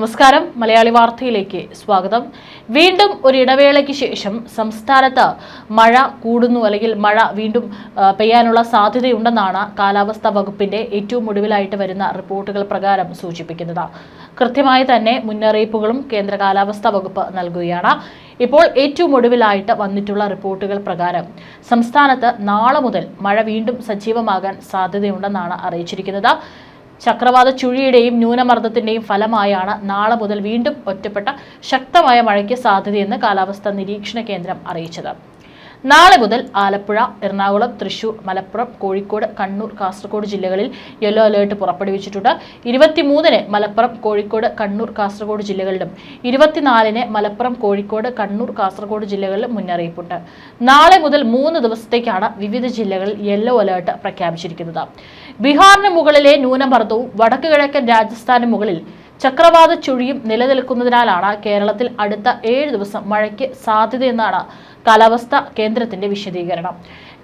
നമസ്കാരം. മലയാളി വാർത്തയിലേക്ക് സ്വാഗതം. വീണ്ടും ഒരു ഇടവേളയ്ക്ക് ശേഷം സംസ്ഥാനത്ത് മഴ കൂടുന്നു അല്ലെങ്കിൽ മഴ വീണ്ടും പെയ്യാനുള്ള സാധ്യതയുണ്ടെന്നാണ് കാലാവസ്ഥാ വകുപ്പിന്റെ ഏറ്റവും ഒടുവിലായിട്ട് വരുന്ന റിപ്പോർട്ടുകൾ പ്രകാരം സൂചിപ്പിക്കുന്നത്. കൃത്യമായി തന്നെ മുന്നറിയിപ്പുകളും കേന്ദ്ര കാലാവസ്ഥാ വകുപ്പ് നൽകുകയാണ്. ഇപ്പോൾ ഏറ്റവും ഒടുവിലായിട്ട് വന്നിട്ടുള്ള റിപ്പോർട്ടുകൾ പ്രകാരം സംസ്ഥാനത്ത് നാളെ മുതൽ മഴ വീണ്ടും സജീവമാകാൻ സാധ്യതയുണ്ടെന്നാണ് അറിയിച്ചിരിക്കുന്നത്. ചക്രവാത ചുഴിയുടെയും ന്യൂനമർദ്ദത്തിന്റെയും ഫലമായാണ് നാളെ മുതൽ വീണ്ടും ഒറ്റപ്പെട്ട ശക്തമായ മഴയ്ക്ക് സാധ്യതയെന്ന് കാലാവസ്ഥാ നിരീക്ഷണ കേന്ദ്രം അറിയിച്ചത്. നാളെ മുതൽ ആലപ്പുഴ എറണാകുളം തൃശൂർ മലപ്പുറം കോഴിക്കോട് കണ്ണൂർ കാസർഗോഡ് ജില്ലകളിൽ യെല്ലോ അലേർട്ട് പുറപ്പെടുവിച്ചിട്ടുണ്ട്. ഇരുപത്തിമൂന്നിന് മലപ്പുറം കോഴിക്കോട് കണ്ണൂർ കാസർഗോഡ് ജില്ലകളിലും ഇരുപത്തിനാലിന് മലപ്പുറം കോഴിക്കോട് കണ്ണൂർ കാസർഗോഡ് ജില്ലകളിലും മുന്നറിയിപ്പുണ്ട്. നാളെ മുതൽ മൂന്ന് ദിവസത്തേക്കാണ് വിവിധ ജില്ലകളിൽ യെല്ലോ അലേർട്ട് പ്രഖ്യാപിച്ചിരിക്കുന്നത്. ബീഹാറിന് മുകളിലെ ന്യൂനമർദ്ദവും വടക്ക് കിഴക്കൻ രാജസ്ഥാന് മുകളിൽ ചക്രവാത ചുഴിയും നിലനിൽക്കുന്നതിനാലാണ് കേരളത്തിൽ അടുത്ത ഏഴ് ദിവസം മഴയ്ക്ക് സാധ്യതയെന്നാണ് കാലാവസ്ഥാ കേന്ദ്രത്തിന്റെ വിശദീകരണം.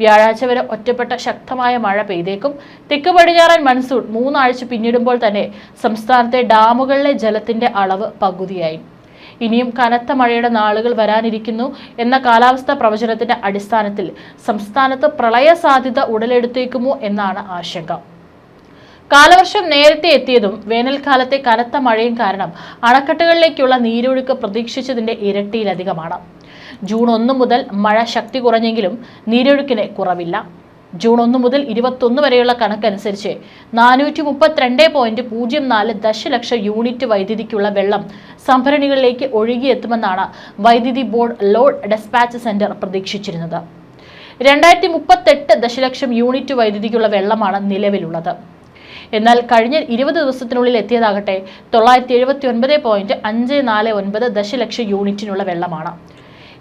വ്യാഴാഴ്ച വരെ ഒറ്റപ്പെട്ട ശക്തമായ മഴ പെയ്തേക്കും. തെക്ക് പടിഞ്ഞാറൻ മൺസൂൺ മൂന്നാഴ്ച പിന്നിടുമ്പോൾ തന്നെ സംസ്ഥാനത്തെ ഡാമുകളിലെ ജലത്തിന്റെ അളവ് പകുതിയായി. ഇനിയും കനത്ത മഴയുടെ നാളുകൾ വരാനിരിക്കുന്നു എന്ന കാലാവസ്ഥാ പ്രവചനത്തിന്റെ അടിസ്ഥാനത്തിൽ സംസ്ഥാനത്ത് പ്രളയ സാധ്യത ഉടലെടുത്തേക്കുമോ എന്നാണ് ആശങ്ക. കാലവർഷം നേരത്തെ എത്തിയതും വേനൽക്കാലത്തെ കനത്ത മഴയും കാരണം അണക്കെട്ടുകളിലേക്കുള്ള നീരൊഴുക്ക് പ്രതീക്ഷിച്ചതിന്റെ ഇരട്ടിയിലധികമാണ്. ജൂൺ ഒന്ന് മുതൽ മഴ ശക്തി കുറഞ്ഞെങ്കിലും നീരൊഴുക്കിന് കുറവില്ല. ജൂൺ ഒന്ന് മുതൽ ഇരുപത്തൊന്ന് വരെയുള്ള കണക്കനുസരിച്ച് നാനൂറ്റി മുപ്പത്തിരണ്ട് പോയിന്റ് പൂജ്യം നാല് ദശലക്ഷം യൂണിറ്റ് വൈദ്യുതിക്കുള്ള വെള്ളം സംഭരണികളിലേക്ക് ഒഴുകിയെത്തുമെന്നാണ് വൈദ്യുതി ബോർഡ് ലോഡ് ഡെസ്പാച്ച് സെന്റർ പ്രതീക്ഷിച്ചിരുന്നത്. രണ്ടായിരത്തി മുപ്പത്തെട്ട് ദശലക്ഷം യൂണിറ്റ് വൈദ്യുതിക്കുള്ള വെള്ളമാണ് നിലവിലുള്ളത്. എന്നാൽ കഴിഞ്ഞ ഇരുപത് ദിവസത്തിനുള്ളിൽ എത്തിയതാകട്ടെ തൊള്ളായിരത്തി എഴുപത്തി ഒൻപത് പോയിന്റ് അഞ്ച് നാല് ഒൻപത് ദശലക്ഷം യൂണിറ്റിനുള്ള വെള്ളമാണ്.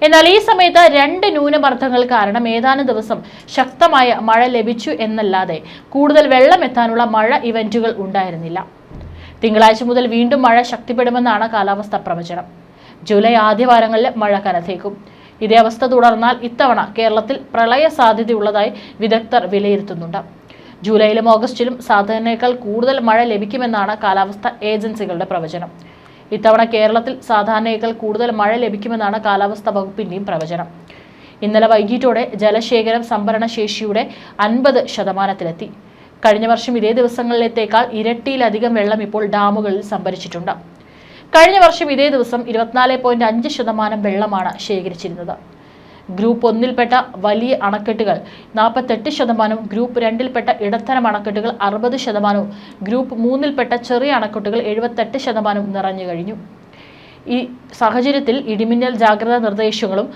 എന്നാൽ ഈ സമയത്ത് രണ്ട് ന്യൂനമർദ്ദങ്ങൾ കാരണം ഏതാനും ദിവസം ശക്തമായ മഴ ലഭിച്ചു എന്നല്ലാതെ കൂടുതൽ വെള്ളം എത്താനുള്ള മഴ ഇവന്റുകൾ ഉണ്ടായിരുന്നില്ല. തിങ്കളാഴ്ച മുതൽ വീണ്ടും മഴ ശക്തിപ്പെടുമെന്നാണ് കാലാവസ്ഥാ പ്രവചനം. ജൂലൈ ആദ്യവാരങ്ങളിൽ മഴ കനത്തേക്കും. ഇതേ അവസ്ഥ തുടർന്നാൽ ഇത്തവണ കേരളത്തിൽ പ്രളയ സാധ്യതയുള്ളതായി വിദഗ്ധർ വിലയിരുത്തുന്നുണ്ട്. ജൂലൈയിലും ഓഗസ്റ്റിലും സാധാരണയേക്കാൾ കൂടുതൽ മഴ ലഭിക്കുമെന്നാണ് കാലാവസ്ഥാ ഏജൻസികളുടെ പ്രവചനം. ഇത്തവണ കേരളത്തിൽ സാധാരണയേക്കാൾ കൂടുതൽ മഴ ലഭിക്കുമെന്നാണ് കാലാവസ്ഥാ വകുപ്പിന്റെയും പ്രവചനം. ഇന്നലെ വൈകിട്ടോടെ ജലശേഖരം സംഭരണ ശേഷിയുടെ അൻപത് ശതമാനത്തിലെത്തി. കഴിഞ്ഞ വർഷം ഇതേ ദിവസങ്ങളിലേത്തേക്കാൾ ഇരട്ടിയിലധികം വെള്ളം ഇപ്പോൾ ഡാമുകളിൽ സംഭരിച്ചിട്ടുണ്ട്. കഴിഞ്ഞ വർഷം ഇതേ ദിവസം ഇരുപത്തിനാല് പോയിന്റ് അഞ്ച് ശതമാനം വെള്ളമാണ് ശേഖരിച്ചിരുന്നത്. ഗ്രൂപ്പ് ഒന്നിൽപ്പെട്ട വലിയ അണക്കെട്ടുകൾ. നാൽപ്പത്തെട്ട് ശതമാനവും ഗ്രൂപ്പ് രണ്ടിൽപ്പെട്ട ഇടത്തരം അണക്കെട്ടുകൾ അറുപത് ശതമാനവും. ഗ്രൂപ്പ് മൂന്നിൽപ്പെട്ട ചെറിയ അണക്കെട്ടുകൾ എഴുപത്തെട്ട് ശതമാനവും നിറഞ്ഞു കഴിഞ്ഞു. ഈ സാഹചര്യത്തിൽ ഇടിമിന്നൽ ജാഗ്രതാ നിർദ്ദേശങ്ങളും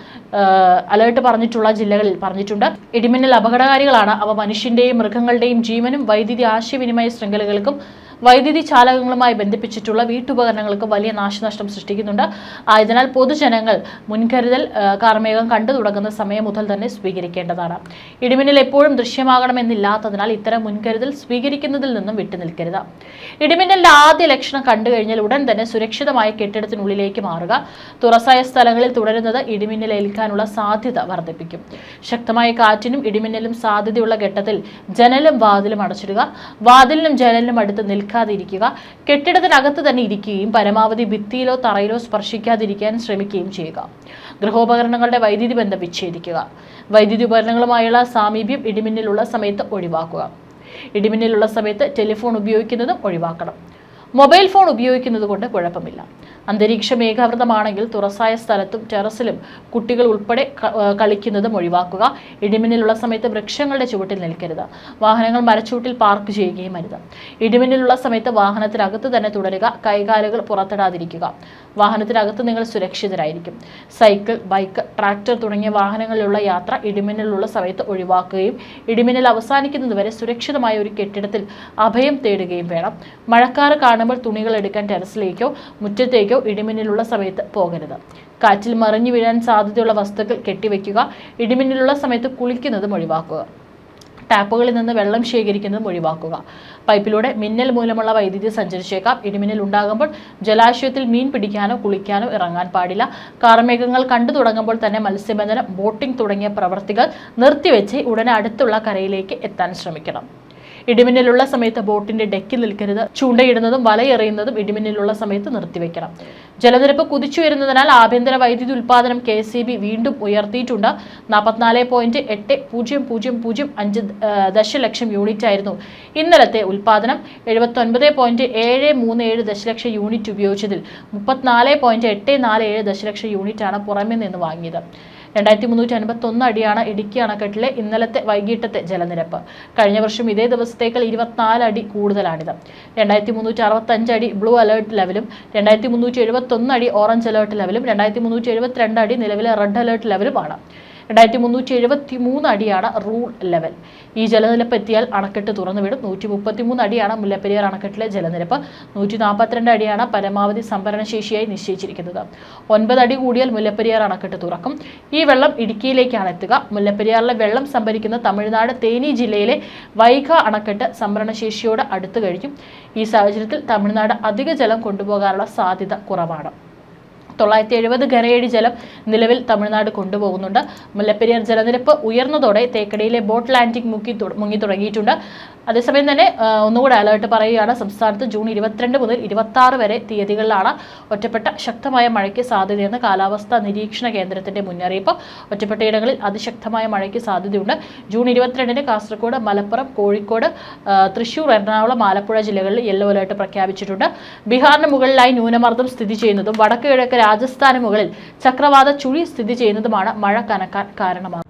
അലേർട്ട് പറഞ്ഞിട്ടുള്ള ജില്ലകളിൽ പറഞ്ഞിട്ടുണ്ട്. ഇടിമിന്നൽ അപകടകാരികളാണ്. അവ മനുഷ്യന്റെയും മൃഗങ്ങളുടെയും ജീവനും വൈദ്യുതി ആശയവിനിമയ ശൃംഖലകൾക്കും വൈദ്യുതി ചാലകങ്ങളുമായി ബന്ധിപ്പിച്ചിട്ടുള്ള വീട്ടുപകരണങ്ങൾക്ക് വലിയ നാശനഷ്ടം സൃഷ്ടിക്കുന്നുണ്ട്. ആയതിനാൽ പൊതുജനങ്ങൾ മുൻകരുതൽ കാർമേഘം കണ്ടു തുടങ്ങുന്ന സമയം മുതൽ തന്നെ സ്വീകരിക്കേണ്ടതാണ്. ഇടിമിന്നൽ എപ്പോഴും ദൃശ്യമാകണമെന്നില്ലാത്തതിനാൽ ഇത്തരം മുൻകരുതൽ സ്വീകരിക്കുന്നതിൽ നിന്നും വിട്ടുനിൽക്കരുത് ഇടിമിന്നലിന്റെ ആദ്യ ലക്ഷണം കണ്ടു കഴിഞ്ഞാൽ ഉടൻ തന്നെ സുരക്ഷിതമായ കെട്ടിടത്തിനുള്ളിലേക്ക് മാറുക. തുറസായ സ്ഥലങ്ങളിൽ തുടരുന്നത് ഇടിമിന്നൽ ഏൽക്കാനുള്ള സാധ്യത വർദ്ധിപ്പിക്കും. ശക്തമായ കാറ്റിനും ഇടിമിന്നലും സാധ്യതയുള്ള ഘട്ടത്തിൽ ജനലും വാതിലും അടച്ചിടുക. വാതിലിനും ജനലിനും അടുത്ത് നിൽക്കാതിരിക്കുക കെട്ടിടത്തിനകത്ത് തന്നെ ഇരിക്കുകയും പരമാവധി ഭിത്തിയിലോ തറയിലോ സ്പർശിക്കാതിരിക്കാൻ ശ്രമിക്കുകയും ചെയ്യുക. ഗൃഹോപകരണങ്ങളുടെ വൈദ്യുതി ബന്ധം വിച്ഛേദിക്കുക. വൈദ്യുതി ഉപകരണങ്ങളുമായുള്ള സാമീപ്യം ഇടിമിന്നലുള്ള സമയത്ത് ഒഴിവാക്കുക. ഇടിമിന്നലുള്ള സമയത്ത് ടെലിഫോൺ ഉപയോഗിക്കുന്നതും ഒഴിവാക്കണം. മൊബൈൽ ഫോൺ ഉപയോഗിക്കുന്നത് കൊണ്ട് കുഴപ്പമില്ല. അന്തരീക്ഷ മേഘാവൃതമാണെങ്കിൽ തുറസായ സ്ഥലത്തും ടെറസിലും കുട്ടികൾ ഉൾപ്പെടെ കളിക്കുന്നതും ഒഴിവാക്കുക. ഇടിമിന്നലുള്ള സമയത്ത് വൃക്ഷങ്ങളുടെ ചുവട്ടിൽ നിൽക്കരുത്. വാഹനങ്ങൾ മരച്ചൂട്ടിൽ പാർക്ക് ചെയ്യുകയും അരുത്. ഇടിമിന്നലുള്ള സമയത്ത് വാഹനത്തിനകത്ത് തന്നെ തുടരുക. കൈകാലുകൾ പുറത്തിടാതിരിക്കുക. വാഹനത്തിനകത്ത് നിങ്ങൾ സുരക്ഷിതരായിരിക്കും. സൈക്കിൾ ബൈക്ക് ട്രാക്ടർ തുടങ്ങിയ വാഹനങ്ങളിലുള്ള യാത്ര ഇടിമിന്നലുള്ള സമയത്ത് ഒഴിവാക്കുകയും ഇടിമിന്നൽ അവസാനിക്കുന്നതുവരെ സുരക്ഷിതമായ ഒരു കെട്ടിടത്തിൽ അഭയം തേടുകയും വേണം. മഴക്കാറ് കാണുമ്പോൾ തുണികൾ എടുക്കാൻ ടെറസിലേക്കോ മുറ്റത്തേക്കോ ഇടിമിന്നലുള്ള സമയത്ത് പോകരുത്. കാറ്റിൽ മറിഞ്ഞു വീഴാൻ സാധ്യതയുള്ള വസ്തുക്കൾ കെട്ടിവെക്കുക ഇടിമിന്നലുള്ള സമയത്ത് കുളിക്കുന്നതും ഒഴിവാക്കുക. ടാപ്പുകളിൽ നിന്ന് വെള്ളം ശേഖരിക്കുന്നതും ഒഴിവാക്കുക. പൈപ്പിലൂടെ മിന്നൽ മൂലമുള്ള വൈദ്യുതി സഞ്ചരിച്ചേക്കാം. ഇടിമിന്നൽ ഉണ്ടാകുമ്പോൾ ജലാശയത്തിൽ മീൻ പിടിക്കാനോ കുളിക്കാനോ ഇറങ്ങാൻ പാടില്ല. കാർമേഘങ്ങൾ കണ്ടു തുടങ്ങുമ്പോൾ തന്നെ മത്സ്യബന്ധനം ബോട്ടിംഗ് തുടങ്ങിയ പ്രവർത്തികൾ നിർത്തിവെച്ച് ഉടനെ അടുത്തുള്ള കരയിലേക്ക് എത്താൻ ശ്രമിക്കണം. ഇടിമിന്നലുള്ള സമയത്ത് ബോട്ടിന്റെ ഡെക്കിൽ നിൽക്കരുത്. ചൂണ്ടയിടുന്നതും വലയെറിയുന്നതും ഇടിമിന്നലുള്ള സമയത്ത് നിർത്തിവെക്കണം. ജലനിരപ്പ് കുതിച്ചുയരുന്നതിനാൽ ആഭ്യന്തര വൈദ്യുതി ഉൽപ്പാദനം കെ സി ബി വീണ്ടും ഉയർത്തിയിട്ടുണ്ട്. നാൽപ്പത്തിനാല് പോയിന്റ് എട്ട് പൂജ്യം പൂജ്യം പൂജ്യം അഞ്ച് ദശലക്ഷം യൂണിറ്റ് ആയിരുന്നു ഇന്നലത്തെ ഉൽപ്പാദനം. എഴുപത്തൊൻപത് പോയിന്റ് ഏഴ് മൂന്ന് ഏഴ് ദശലക്ഷം യൂണിറ്റ് ഉപയോഗിച്ചതിൽ മുപ്പത്തിനാല് പോയിന്റ് എട്ട് നാല് ഏഴ് ദശലക്ഷം യൂണിറ്റാണ് പുറമെ നിന്ന് വാങ്ങിയത്. രണ്ടായിരത്തി മുന്നൂറ്റി അൻപത്തൊന്ന് അടിയാണ് ഇടുക്കി അണക്കെട്ടിലെ ഇന്നലത്തെ വൈകിട്ടത്തെ ജലനിരപ്പ്. കഴിഞ്ഞ വർഷം ഇതേ ദിവസത്തേക്കാൾ ഇരുപത്തിനാല് അടി കൂടുതലാണിത്. രണ്ടായിരത്തി മുന്നൂറ്റി അറുപത്തഞ്ച് അടി ബ്ലൂ അലേർട്ട് ലെവലും രണ്ടായിരത്തി മുന്നൂറ്റി എഴുപത്തൊന്ന് അടി ഓറഞ്ച് അലേർട്ട് ലെവലും രണ്ടായിരത്തി മുന്നൂറ്റി എഴുപത്തിരണ്ട് അടി നിലവിലെ റെഡ് അലേർട്ട് ലെവലുമാണ്. രണ്ടായിരത്തി മുന്നൂറ്റി എഴുപത്തി മൂന്ന് അടിയാണ് റൂൾ ലെവൽ. ഈ ജലനിരപ്പ് എത്തിയാൽ അണക്കെട്ട് തുറന്നുവിടും. നൂറ്റി മുപ്പത്തി മൂന്ന് അടിയാണ് മുല്ലപ്പെരിയാർ അണക്കെട്ടിലെ ജലനിരപ്പ്. നൂറ്റി നാൽപ്പത്തിരണ്ട് അടിയാണ് പരമാവധി സംഭരണശേഷിയായി നിശ്ചയിച്ചിരിക്കുന്നത്. ഒൻപത് അടി കൂടിയാൽ മുല്ലപ്പെരിയാർ അണക്കെട്ട് തുറക്കും. ഈ വെള്ളം ഇടുക്കിയിലേക്കാണ് എത്തുക. മുല്ലപ്പെരിയാറിലെ വെള്ളം സംഭരിക്കുന്ന തമിഴ്നാട് തേനി ജില്ലയിലെ വൈക അണക്കെട്ട് സംഭരണശേഷിയോട് അടുത്തു കഴിയും ഈ സാഹചര്യത്തിൽ തമിഴ്നാട് അധിക ജലം കൊണ്ടുപോകാനുള്ള സാധ്യത കുറവാണ്. തൊള്ളായിരത്തി എഴുപത് ഘനയടി ജലം നിലവിൽ തമിഴ്നാട് കൊണ്ടുപോകുന്നുണ്ട്. മുല്ലപ്പെരിയാർ ജലനിരപ്പ് ഉയർന്നതോടെ തേക്കടിയിലെ ബോട്ട് ലാൻഡിംഗ് മുക്കി മുങ്ങി തുടങ്ങിയിട്ടുണ്ട്. അതേസമയം തന്നെ ഒന്നുകൂടെ അലേർട്ട് പറയുകയാണ്. സംസ്ഥാനത്ത് ജൂൺ ഇരുപത്തിരണ്ട് മുതൽ ഇരുപത്തി വരെ തീയതികളിലാണ് ഒറ്റപ്പെട്ട ശക്തമായ മഴയ്ക്ക് സാധ്യതയെന്ന് കാലാവസ്ഥാ നിരീക്ഷണ കേന്ദ്രത്തിന്റെ മുന്നറിയിപ്പ്. ഒറ്റപ്പെട്ടയിടങ്ങളിൽ അതിശക്തമായ മഴയ്ക്ക് സാധ്യതയുണ്ട്. ജൂൺ ഇരുപത്തിരണ്ടിന് കാസർഗോഡ് മലപ്പുറം കോഴിക്കോട് തൃശൂർ എറണാകുളം ആലപ്പുഴ ജില്ലകളിൽ യെല്ലോ അലേർട്ട് പ്രഖ്യാപിച്ചിട്ടുണ്ട്. ബീഹാറിന് മുകളിലായി ന്യൂനമർദ്ദം സ്ഥിതി ചെയ്യുന്നതും വടക്ക് കിഴക്ക് രാജസ്ഥാന് മുകളിൽ ചക്രവാത ചുഴി സ്ഥിതി ചെയ്യുന്നതുമാണ് മഴ കനക്കാൻ കാരണമാകുന്നത്.